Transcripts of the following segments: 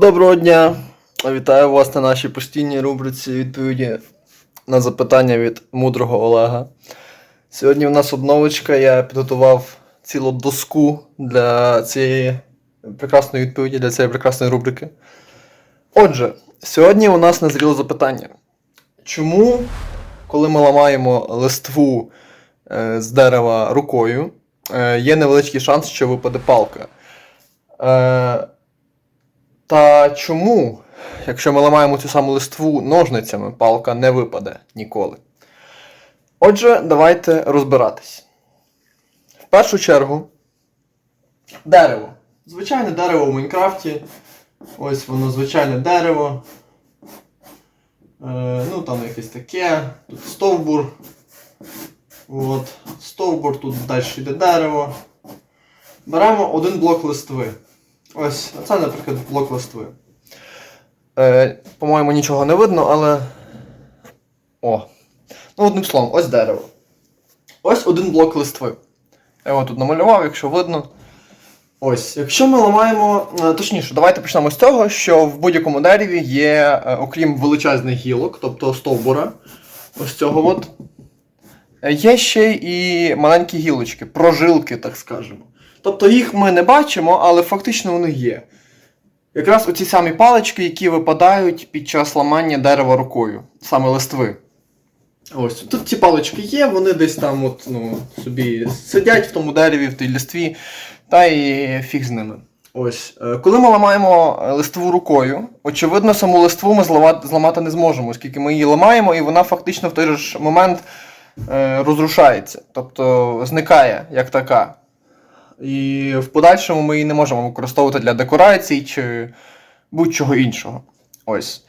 Доброго дня! Вітаю вас на нашій постійній рубриці відповіді на запитання від мудрого Олега. Сьогодні у нас обновочка. Я підготував цілу доску для цієї прекрасної відповіді, для цієї прекрасної рубрики. Отже, сьогодні у нас назріло запитання. Чому, коли ми ламаємо листву е, з дерева рукою, е, є невеличкий шанс, що випаде палка? Та чому, якщо ми ламаємо цю саму листву ножницями, палка не випаде ніколи? Отже, давайте розбиратись. В першу чергу, дерево. Звичайне дерево в Майнкрафті. Ось воно звичайне дерево. Е, ну, там якесь таке. Тут стовбур. От. Стовбур, тут далі йде дерево. Беремо один блок листви. Ось, це, наприклад, блок листви. Е, по-моєму, нічого не видно, але. О. Ну, одним словом, ось дерево. Ось один блок листви. Я його тут намалював, якщо видно. Ось, якщо ми ламаємо. е, Точніше, давайте почнемо з того, що в будь-якому дереві є, е, окрім величезних гілок, тобто стовбура, ось цього от. е, Є ще і маленькі гілочки, прожилки, так скажемо. Тобто їх ми не бачимо, але фактично вони є. Якраз оці самі палички, які випадають під час ламання дерева рукою, саме листви. Ось тут ці палички є, вони десь там от, ну, собі сидять в тому дереві, в тій листві, та і фіг з ними. Ось. Е, Коли ми ламаємо листву рукою, очевидно, саму листву ми зламати, не зможемо, оскільки ми її ламаємо, і вона фактично в той же момент е, розрушається, тобто зникає як така. І в подальшому ми її не можемо використовувати для декорацій чи будь-чого іншого. Ось.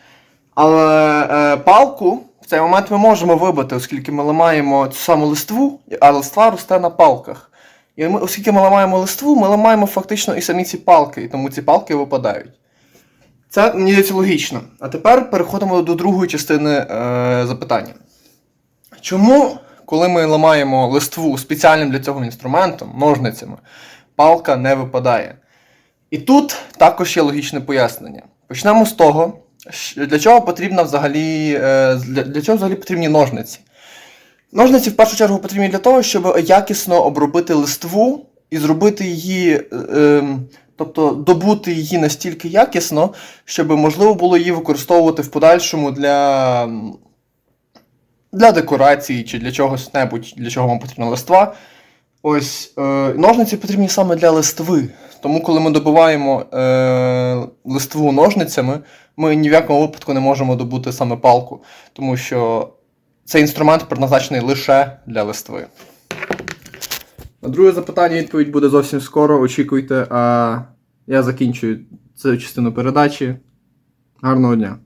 Але е, палку в цей момент ми можемо вибити, оскільки ми ламаємо цю саму листву, а листва росте на палках. І ми, оскільки ми ламаємо листву, ми ламаємо фактично і самі ці палки, і тому ці палки випадають. Це мені здається логічно. А тепер переходимо до другої частини е, запитання. Чому, коли ми ламаємо листву спеціальним для цього інструментом, ножницями, палка не випадає? І тут також є логічне пояснення. Почнемо з того, для чого потрібна взагалі, е, для, чого взагалі потрібні ножниці. Ножниці в першу чергу потрібні для того, щоб якісно обробити листву і зробити її, е, ем, тобто добути її настільки якісно, щоб можливо було її використовувати в подальшому для, для декорації чи для чогось небудь, для чого вам потрібна листва. Ось е, ножниці потрібні саме для листви. Тому, коли ми добуваємо е, листву ножницями, ми ні в якому випадку не можемо добути саме палку, тому що цей інструмент предназначений лише для листви. На друге запитання відповідь буде зовсім скоро. Очікуйте, а я закінчую цю частину передачі. Гарного дня!